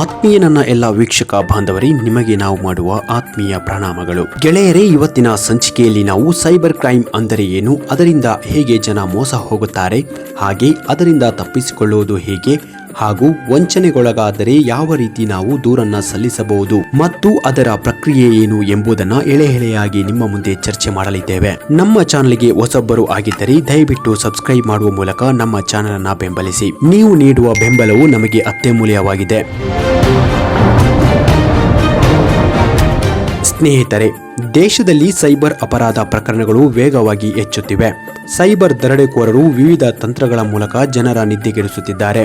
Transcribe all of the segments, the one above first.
ಆತ್ಮೀಯ ನನ್ನ ಎಲ್ಲ ವೀಕ್ಷಕ ಬಾಂಧವರೇ, ನಿಮಗೆ ನಾವು ಮಾಡುವ ಆತ್ಮೀಯ ಪ್ರಣಾಮಗಳು. ಗೆಳೆಯರೇ, ಇವತ್ತಿನ ಸಂಚಿಕೆಯಲ್ಲಿ ನಾವು ಸೈಬರ್ ಕ್ರೈಮ್ ಅಂದರೆ ಏನು, ಅದರಿಂದ ಹೇಗೆ ಜನ ಮೋಸ ಹೋಗುತ್ತಾರೆ, ಹಾಗೆ ಅದರಿಂದ ತಪ್ಪಿಸಿಕೊಳ್ಳುವುದು ಹೇಗೆ ಹಾಗೂ ವಂಚನೆಗೊಳಗಾದರೆ ಯಾವ ರೀತಿ ನಾವು ದೂರನ್ನ ಸಲ್ಲಿಸಬಹುದು ಮತ್ತು ಅದರ ಪ್ರಕ್ರಿಯೆ ಏನು ಎಂಬುದನ್ನ ಎಳೆ ಎಳೆಯಾಗಿ ನಿಮ್ಮ ಮುಂದೆ ಚರ್ಚೆ ಮಾಡಲಿದ್ದೇವೆ. ನಮ್ಮ ಚಾನಲ್ಗೆ ಹೊಸಬ್ಬರು ಆಗಿದ್ದರೆ ದಯವಿಟ್ಟು ಸಬ್ಸ್ಕ್ರೈಬ್ ಮಾಡುವ ಮೂಲಕ ನಮ್ಮ ಚಾನಲ್ ಅನ್ನ ಬೆಂಬಲಿಸಿ. ನೀವು ನೀಡುವ ಬೆಂಬಲವು ನಮಗೆ ಅತ್ಯಮೂಲ್ಯವಾಗಿದೆ. ಸ್ನೇಹಿತರೆ, ದೇಶದಲ್ಲಿ ಸೈಬರ್ ಅಪರಾಧ ಪ್ರಕರಣಗಳು ವೇಗವಾಗಿ ಹೆಚ್ಚುತ್ತಿವೆ. ಸೈಬರ್ ದರೋಡೆಕೋರರು ವಿವಿಧ ತಂತ್ರಗಳ ಮೂಲಕ ಜನರ ನಿದ್ದೆಗೆಡಿಸುತ್ತಿದ್ದಾರೆ.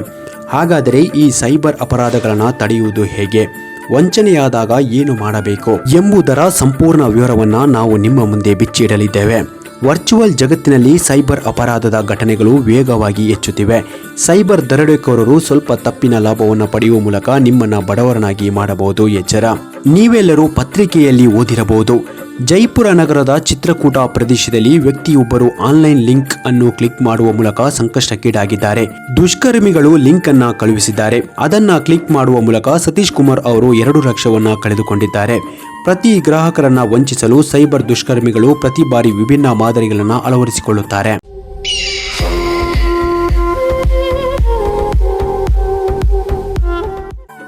ಹಾಗಾದರೆ ಈ ಸೈಬರ್ ಅಪರಾಧಗಳನ್ನು ತಡೆಯುವುದು ಹೇಗೆ? ವಂಚನೆಯಾದಾಗ ಏನು ಮಾಡಬೇಕು ಎಂಬುದರ ಸಂಪೂರ್ಣ ವಿವರವನ್ನು ನಾವು ನಿಮ್ಮ ಮುಂದೆ ಬಿಚ್ಚಿಡಲಿದ್ದೇವೆ. ವರ್ಚುವಲ್ ಜಗತ್ತಿನಲ್ಲಿ ಸೈಬರ್ ಅಪರಾಧದ ಘಟನೆಗಳು ವೇಗವಾಗಿ ಹೆಚ್ಚುತ್ತಿವೆ. ಸೈಬರ್ ದರೋಡೆಕೋರರು ಸ್ವಲ್ಪ ತಪ್ಪಿನ ಲಾಭವನ್ನು ಪಡೆಯುವ ಮೂಲಕ ನಿಮ್ಮನ್ನು ಬಡವರನಾಗಿ ಮಾಡಬಹುದು, ಎಚ್ಚರ. ನೀವೆಲ್ಲರೂ ಪತ್ರಿಕೆಯಲ್ಲಿ ಓದಿರಬಹುದು. ಜೈಪುರ ನಗರದ ಚಿತ್ರಕೂಟ ಪ್ರದೇಶದಲ್ಲಿ ವ್ಯಕ್ತಿಯೊಬ್ಬರು ಆನ್ಲೈನ್ ಲಿಂಕ್ ಅನ್ನು ಕ್ಲಿಕ್ ಮಾಡುವ ಮೂಲಕ ಸಂಕಷ್ಟಕ್ಕೀಡಾಗಿದ್ದಾರೆ. ದುಷ್ಕರ್ಮಿಗಳು ಲಿಂಕ್ ಅನ್ನ ಕಳುಹಿಸಿದ್ದಾರೆ. ಅದನ್ನ ಕ್ಲಿಕ್ ಮಾಡುವ ಮೂಲಕ ಸತೀಶ್ ಕುಮಾರ್ ಅವರು ಎರಡು ಲಕ್ಷವನ್ನ ಕಳೆದುಕೊಂಡಿದ್ದಾರೆ. ಪ್ರತಿ ಗ್ರಾಹಕರನ್ನ ವಂಚಿಸಲು ಸೈಬರ್ ದುಷ್ಕರ್ಮಿಗಳು ಪ್ರತಿ ಬಾರಿ ವಿಭಿನ್ನ ಮಾದರಿಗಳನ್ನು ಅಳವಡಿಸಿಕೊಳ್ಳುತ್ತಾರೆ.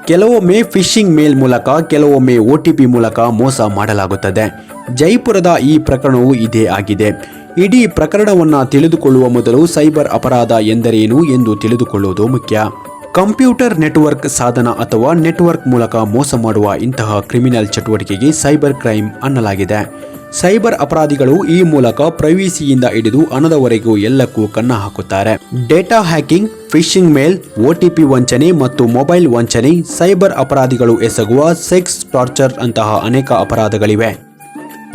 ಕೆಲವೊಮ್ಮೆ ಫಿಶಿಂಗ್ ಮೇಲ್ ಮೂಲಕ, ಕೆಲವೊಮ್ಮೆ ಒ ಮೂಲಕ ಮೋಸ ಮಾಡಲಾಗುತ್ತದೆ. ಜೈಪುರದ ಈ ಪ್ರಕರಣವು ಇದೇ ಆಗಿದೆ. ಇಡೀ ಪ್ರಕರಣವನ್ನು ತಿಳಿದುಕೊಳ್ಳುವ ಮೊದಲು ಸೈಬರ್ ಅಪರಾಧ ಎಂದರೇನು ಎಂದು ತಿಳಿದುಕೊಳ್ಳುವುದು ಮುಖ್ಯ. ಕಂಪ್ಯೂಟರ್ ನೆಟ್ವರ್ಕ್ ಸಾಧನ ಅಥವಾ ನೆಟ್ವರ್ಕ್ ಮೂಲಕ ಮೋಸ ಮಾಡುವ ಇಂತಹ ಕ್ರಿಮಿನಲ್ ಚಟುವಟಿಕೆಗೆ ಸೈಬರ್ ಕ್ರೈಮ್ ಅನ್ನಲಾಗಿದೆ. ಸೈಬರ್ ಅಪರಾಧಿಗಳು ಈ ಮೂಲಕ ಪ್ರೈವಿಸಿಯಿಂದ ಹಿಡಿದು ಹಣದವರೆಗೂ ಎಲ್ಲಕ್ಕೂ ಕನ್ನ ಹಾಕುತ್ತಾರೆ. Data hacking, phishing mail OTP ವಂಚನೆ ಮತ್ತು ಮೊಬೈಲ್ ವಂಚನೆ ಸೈಬರ್ ಅಪರಾಧಿಗಳು ಎಸಗುವ ಸೆಕ್ಸ್ ಟಾರ್ಚರ್ ಅಂತಹ ಅನೇಕ ಅಪರಾಧಗಳಿವೆ.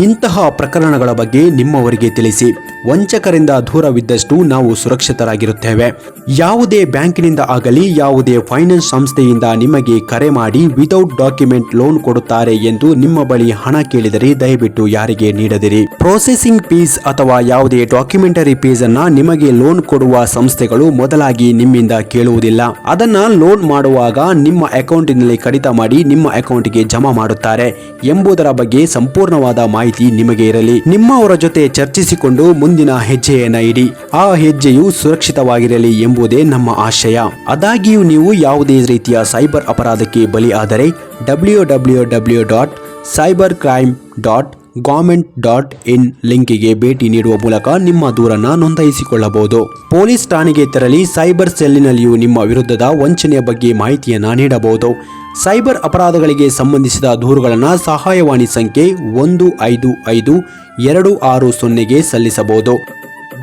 ಇಂತಹ ಪ್ರಕರಣಗಳ ಬಗ್ಗೆ ನಿಮ್ಮವರಿಗೆ ತಿಳಿಸಿ. ವಂಚಕರಿಂದ ದೂರವಿದ್ದಷ್ಟು ನಾವು ಸುರಕ್ಷಿತರಾಗಿರುತ್ತೇವೆ. ಯಾವುದೇ ಬ್ಯಾಂಕಿನಿಂದ ಆಗಲಿ, ಯಾವುದೇ ಫೈನಾನ್ಸ್ ಸಂಸ್ಥೆಯಿಂದ ನಿಮಗೆ ಕರೆ ಮಾಡಿ ವಿತೌಟ್ ಡಾಕ್ಯುಮೆಂಟ್ ಲೋನ್ ಕೊಡುತ್ತಾರೆ ಎಂದು ನಿಮ್ಮ ಬಳಿ ಹಣ ಕೇಳಿದರೆ ದಯವಿಟ್ಟು ಯಾರಿಗೆ ನೀಡದಿರಿ. ಪ್ರೊಸೆಸಿಂಗ್ ಫೀಸ್ ಅಥವಾ ಯಾವುದೇ ಡಾಕ್ಯುಮೆಂಟರಿ ಫೀಸ್ ಅನ್ನ ನಿಮಗೆ ಲೋನ್ ಕೊಡುವ ಸಂಸ್ಥೆಗಳು ಮೊದಲಾಗಿ ನಿಮ್ಮಿಂದ ಕೇಳುವುದಿಲ್ಲ. ಅದನ್ನ ಲೋನ್ ಮಾಡುವಾಗ ನಿಮ್ಮ ಅಕೌಂಟಿನಲ್ಲಿ ಕಡಿತ ಮಾಡಿ ನಿಮ್ಮ ಅಕೌಂಟ್ಗೆ ಜಮಾ ಮಾಡುತ್ತಾರೆ ಎಂಬುದರ ಬಗ್ಗೆ ಸಂಪೂರ್ಣವಾದ ಮಾಹಿತಿ ನಿಮಗೆ ಇರಲಿ, ನಿಮ್ಮವರ ಜೊತೆ ಚರ್ಚಿಸಿಕೊಂಡು ಮುಂದಿನ ಹೆಜ್ಜೆಯನ್ನ ಇಡಿ. ಆ ಹೆಜ್ಜೆಯು ಸುರಕ್ಷಿತವಾಗಿರಲಿ ಎಂಬುದೇ ನಮ್ಮ ಆಶಯ. ಆದಾಗ್ಯೂ ನೀವು ಯಾವುದೇ ರೀತಿಯ ಸೈಬರ್ ಅಪರಾಧಕ್ಕೆ ಬಲಿ ಆದರೆ W W W dot cyber crime dot government dot in ಲಿಂಕಿಗೆ ಭೇಟಿ ನೀಡುವ ಮೂಲಕ ನಿಮ್ಮ ದೂರನ್ನ ನೋಂದಾಯಿಸಿಕೊಳ್ಳಬಹುದು. ಪೊಲೀಸ್ ಠಾಣೆಗೆ ತೆರಳಿ ಸೈಬರ್ ಸೆಲ್ಲಿನಲ್ಲಿಯೂ ನಿಮ್ಮ ವಿರುದ್ಧದ ವಂಚನೆಯ ಬಗ್ಗೆ ಮಾಹಿತಿಯನ್ನ ನೀಡಬಹುದು. ಸೈಬರ್ ಅಪರಾಧಗಳಿಗೆ ಸಂಬಂಧಿಸಿದ ದೂರುಗಳನ್ನು ಸಹಾಯವಾಣಿ ಸಂಖ್ಯೆ ಒಂದು ಐದು ಐದು ಎರಡು ಆರು ಸೊನ್ನೆಗೆ ಸಲ್ಲಿಸಬಹುದು.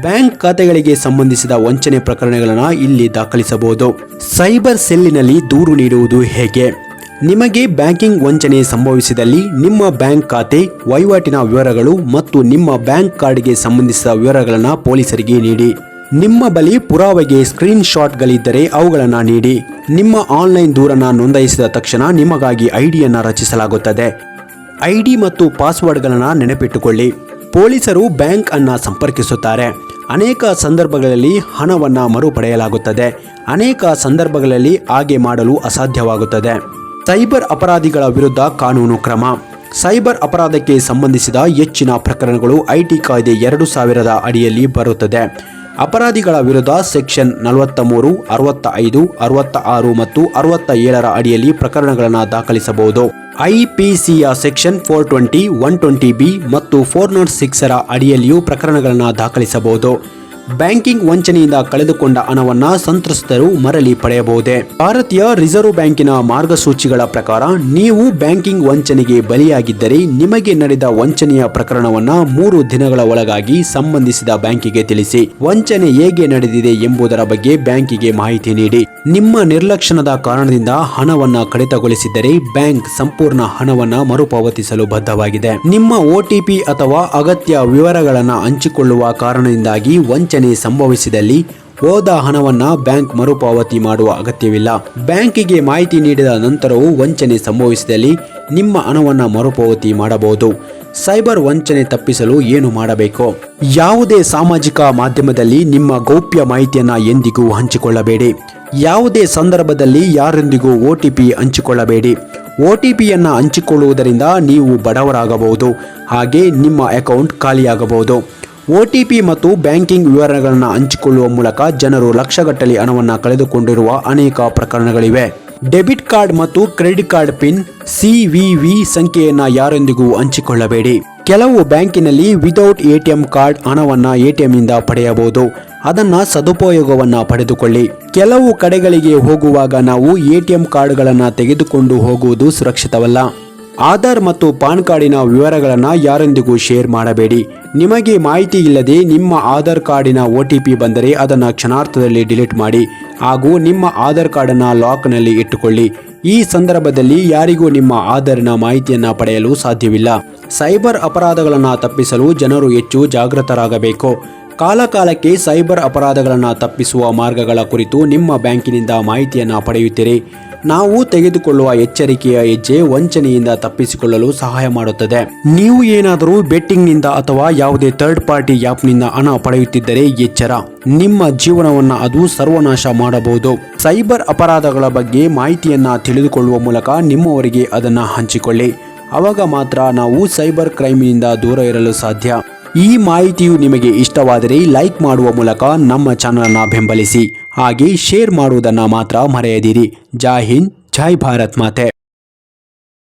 ಬ್ಯಾಂಕ್ ಖಾತೆಗಳಿಗೆ ಸಂಬಂಧಿಸಿದ ವಂಚನೆ ಪ್ರಕರಣಗಳನ್ನು ಇಲ್ಲಿ ದಾಖಲಿಸಬಹುದು. ಸೈಬರ್ ಸೆಲ್ಲಿನಲ್ಲಿ ದೂರು ನೀಡುವುದು ಹೇಗೆ? ನಿಮಗೆ ಬ್ಯಾಂಕಿಂಗ್ ವಂಚನೆ ಸಂಭವಿಸಿದಲ್ಲಿ ನಿಮ್ಮ ಬ್ಯಾಂಕ್ ಖಾತೆ ವಹಿವಾಟಿನ ವಿವರಗಳು ಮತ್ತು ನಿಮ್ಮ ಬ್ಯಾಂಕ್ ಕಾರ್ಡ್ಗೆ ಸಂಬಂಧಿಸಿದ ವಿವರಗಳನ್ನು ಪೊಲೀಸರಿಗೆ ನೀಡಿ. ನಿಮ್ಮ ಬಳಿ ಪುರಾವೆಗೆ ಸ್ಕ್ರೀನ್ ಶಾಟ್ಗಳಿದ್ದರೆ ಅವುಗಳನ್ನು ನೀಡಿ. ನಿಮ್ಮ ಆನ್ಲೈನ್ ದೂರನ್ನು ನೋಂದಾಯಿಸಿದ ತಕ್ಷಣ ನಿಮಗಾಗಿ ಐಡಿಯನ್ನು ರಚಿಸಲಾಗುತ್ತದೆ. ಐಡಿ ಮತ್ತು ಪಾಸ್ವರ್ಡ್ಗಳನ್ನು ನೆನಪಿಟ್ಟುಕೊಳ್ಳಿ. ಪೊಲೀಸರು ಬ್ಯಾಂಕ್ ಅನ್ನು ಸಂಪರ್ಕಿಸುತ್ತಾರೆ. ಅನೇಕ ಸಂದರ್ಭಗಳಲ್ಲಿ ಹಣವನ್ನು ಮರುಪಡೆಯಲಾಗುತ್ತದೆ. ಅನೇಕ ಸಂದರ್ಭಗಳಲ್ಲಿ ಹಾಗೆ ಮಾಡಲು ಅಸಾಧ್ಯವಾಗುತ್ತದೆ. ಸೈಬರ್ ಅಪರಾಧಿಗಳ ವಿರುದ್ಧ ಕಾನೂನು ಕ್ರಮ. ಸೈಬರ್ ಅಪರಾಧಕ್ಕೆ ಸಂಬಂಧಿಸಿದ ಹೆಚ್ಚಿನ ಪ್ರಕರಣಗಳು ಐಟಿ ಕಾಯ್ದೆ ಎರಡು ಸಾವಿರದ ಅಡಿಯಲ್ಲಿ ಬರುತ್ತದೆ. ಅಪರಾಧಿಗಳ ವಿರುದ್ಧ ಸೆಕ್ಷನ್ ನಲವತ್ತ ಮೂರು ಅರವತ್ತ ಐದು ಅರವತ್ತ ಆರು ಮತ್ತು ಅರವತ್ತ ಏಳರ ಅಡಿಯಲ್ಲಿ ಪ್ರಕರಣಗಳನ್ನು ದಾಖಲಿಸಬಹುದು. ಐಪಿಸಿಯ section four twenty, one twenty B ಮತ್ತು ಫೋರ್ ನಾಟ್ ಸಿಕ್ಸರ ಅಡಿಯಲ್ಲಿಯೂ ಪ್ರಕರಣಗಳನ್ನು ದಾಖಲಿಸಬಹುದು. ಬ್ಯಾಂಕಿಂಗ್ ವಂಚನೆಯಿಂದ ಕಳೆದುಕೊಂಡ ಹಣವನ್ನ ಸಂತ್ರಸ್ತರು ಮರಳಿ ಪಡೆಯಬಹುದೇ? ಭಾರತೀಯ ರಿಸರ್ವ್ ಬ್ಯಾಂಕಿನ ಮಾರ್ಗಸೂಚಿಗಳ ಪ್ರಕಾರ ನೀವು ಬ್ಯಾಂಕಿಂಗ್ ವಂಚನೆಗೆ ಬಲಿಯಾಗಿದ್ದರೆ ನಿಮಗೆ ನಡೆದ ವಂಚನೆಯ ಪ್ರಕರಣವನ್ನ ಮೂರು ದಿನಗಳ ಒಳಗಾಗಿ ಸಂಬಂಧಿಸಿದ ಬ್ಯಾಂಕಿಗೆ ತಿಳಿಸಿ. ವಂಚನೆ ಹೇಗೆ ನಡೆದಿದೆ ಎಂಬುದರ ಬಗ್ಗೆ ಬ್ಯಾಂಕಿಗೆ ಮಾಹಿತಿ ನೀಡಿ. ನಿಮ್ಮ ನಿರ್ಲಕ್ಷಣದ ಕಾರಣದಿಂದ ಹಣವನ್ನ ಕಡಿತಗೊಳಿಸಿದ್ದರೆ ಬ್ಯಾಂಕ್ ಸಂಪೂರ್ಣ ಹಣವನ್ನ ಮರುಪಾವತಿಸಲು ಬದ್ಧವಾಗಿದೆ. ನಿಮ್ಮ ಒಟಿಪಿ ಅಥವಾ ಅಗತ್ಯ ವಿವರಗಳನ್ನು ಹಂಚಿಕೊಳ್ಳುವ ಕಾರಣದಿಂದಾಗಿ ವಂಚನೆ ಸಂಭವಿಸಿದಲ್ಲಿ ಹೋದ ಹಣವನ್ನ ಬ್ಯಾಂಕ್ ಮರುಪಾವತಿ ಮಾಡುವ ಅಗತ್ಯವಿಲ್ಲ. ಬ್ಯಾಂಕಿಗೆ ಮಾಹಿತಿ ನೀಡಿದ ನಂತರವೂ ವಂಚನೆ ಸಂಭವಿಸಿದಲ್ಲಿ ನಿಮ್ಮ ಹಣವನ್ನ ಮರುಪಾವತಿ ಮಾಡಬಹುದು. ಸೈಬರ್ ವಂಚನೆ ತಪ್ಪಿಸಲು ಏನು ಮಾಡಬೇಕು? ಯಾವುದೇ ಸಾಮಾಜಿಕ ಮಾಧ್ಯಮದಲ್ಲಿ ನಿಮ್ಮ ಗೌಪ್ಯ ಮಾಹಿತಿಯನ್ನ ಎಂದಿಗೂ ಹಂಚಿಕೊಳ್ಳಬೇಡಿ. ಯಾವುದೇ ಸಂದರ್ಭದಲ್ಲಿ ಯಾರೊಂದಿಗೂ ಒ ಟಿ ಹಂಚಿಕೊಳ್ಳಬೇಡಿ. ಒ ಟಿ ಪಿಯನ್ನು ಹಂಚಿಕೊಳ್ಳುವುದರಿಂದ ನೀವು ಬಡವರಾಗಬಹುದು. ಹಾಗೆ ನಿಮ್ಮ ಅಕೌಂಟ್ ಖಾಲಿಯಾಗಬಹುದು. ಒ ಟಿ ಪಿ ಮತ್ತು ಬ್ಯಾಂಕಿಂಗ್ ವಿವರಗಳನ್ನು ಹಂಚಿಕೊಳ್ಳುವ ಮೂಲಕ ಜನರು ಲಕ್ಷಗಟ್ಟಲೆ ಹಣವನ್ನು ಕಳೆದುಕೊಂಡಿರುವ ಅನೇಕ ಪ್ರಕರಣಗಳಿವೆ. ಡೆಬಿಟ್ ಕಾರ್ಡ್ ಮತ್ತು ಕ್ರೆಡಿಟ್ ಕಾರ್ಡ್ ಪಿನ್ ಸಿವಿವಿ ಸಂಖ್ಯೆಯನ್ನು ಯಾರೊಂದಿಗೂ ಹಂಚಿಕೊಳ್ಳಬೇಡಿ. ಕೆಲವು ಬ್ಯಾಂಕಿನಲ್ಲಿ ವಿತೌಟ್ ಎಟಿಎಂ ಕಾರ್ಡ್ ಹಣವನ್ನು ಇಂದ ಪಡೆಯಬಹುದು. ಅದನ್ನ ಸದುಪಯೋಗವನ್ನ ಪಡೆದುಕೊಳ್ಳಿ. ಕೆಲವು ಕಡೆಗಳಿಗೆ ಹೋಗುವಾಗ ನಾವು ಎಟಿಎಂ ಕಾರ್ಡ್ಗಳನ್ನು ತೆಗೆದುಕೊಂಡು ಹೋಗುವುದು ಸುರಕ್ಷಿತವಲ್ಲ. ಆಧಾರ್ ಮತ್ತು ಪಾನ್ ಕಾರ್ಡಿನ ವಿವರಗಳನ್ನು ಯಾರೊಂದಿಗೂ ಶೇರ್ ಮಾಡಬೇಡಿ. ನಿಮಗೆ ಮಾಹಿತಿ ಇಲ್ಲದೆ ನಿಮ್ಮ ಆಧಾರ್ ಕಾರ್ಡಿನ ಒ ಟಿ ಪಿ ಬಂದರೆ ಅದನ್ನು ಕ್ಷಣಾರ್ಥದಲ್ಲಿ ಡಿಲೀಟ್ ಮಾಡಿ ಹಾಗೂ ನಿಮ್ಮ ಆಧಾರ್ ಕಾರ್ಡನ್ನು ಲಾಕ್ನಲ್ಲಿ ಇಟ್ಟುಕೊಳ್ಳಿ. ಈ ಸಂದರ್ಭದಲ್ಲಿ ಯಾರಿಗೂ ನಿಮ್ಮ ಆಧಾರಿನ ಮಾಹಿತಿಯನ್ನು ಪಡೆಯಲು ಸಾಧ್ಯವಿಲ್ಲ. ಸೈಬರ್ ಅಪರಾಧಗಳನ್ನು ತಪ್ಪಿಸಲು ಜನರು ಹೆಚ್ಚು ಜಾಗೃತರಾಗಬೇಕು. ಕಾಲಕಾಲಕ್ಕೆ ಸೈಬರ್ ಅಪರಾಧಗಳನ್ನು ತಪ್ಪಿಸುವ ಮಾರ್ಗಗಳ ಕುರಿತು ನಿಮ್ಮ ಬ್ಯಾಂಕಿನಿಂದ ಮಾಹಿತಿಯನ್ನು ಪಡೆಯುತ್ತೀರಿ. ನಾವು ತೆಗೆದುಕೊಳ್ಳುವ ಎಚ್ಚರಿಕೆಯ ಹೆಜ್ಜೆ ವಂಚನೆಯಿಂದ ತಪ್ಪಿಸಿಕೊಳ್ಳಲು ಸಹಾಯ ಮಾಡುತ್ತದೆ. ನೀವು ಏನಾದರೂ ಬೆಟ್ಟಿಂಗ್ನಿಂದ ಅಥವಾ ಯಾವುದೇ ಥರ್ಡ್ ಪಾರ್ಟಿ ಆ್ಯಪ್ನಿಂದ ಹಣ ಪಡೆಯುತ್ತಿದ್ದರೆ ಎಚ್ಚರ. ನಿಮ್ಮ ಜೀವನವನ್ನ ಅದು ಸರ್ವನಾಶ ಮಾಡಬಹುದು. ಸೈಬರ್ ಅಪರಾಧಗಳ ಬಗ್ಗೆ ಮಾಹಿತಿಯನ್ನ ತಿಳಿದುಕೊಳ್ಳುವ ಮೂಲಕ ನಿಮ್ಮವರಿಗೆ ಅದನ್ನ ಹಂಚಿಕೊಳ್ಳಿ. ಅವಾಗ ಮಾತ್ರ ನಾವು ಸೈಬರ್ ಕ್ರೈಮ್ನಿಂದ ದೂರ ಇರಲು ಸಾಧ್ಯ. ಈ ಮಾಹಿತಿಯು ನಿಮಗೆ ಇಷ್ಟವಾದರೆ ಲೈಕ್ ಮಾಡುವ ಮೂಲಕ ನಮ್ಮ ಚಾನಲನ್ನು ಬೆಂಬಲಿಸಿ ಹಾಗೆ ಶೇರ್ ಮಾಡುವುದನ್ನು ಮಾತ್ರ ಮರೆಯದಿರಿ. ಜೈ ಹಿಂದ್, ಜೈ ಭಾರತ್ ಮಾತೆ.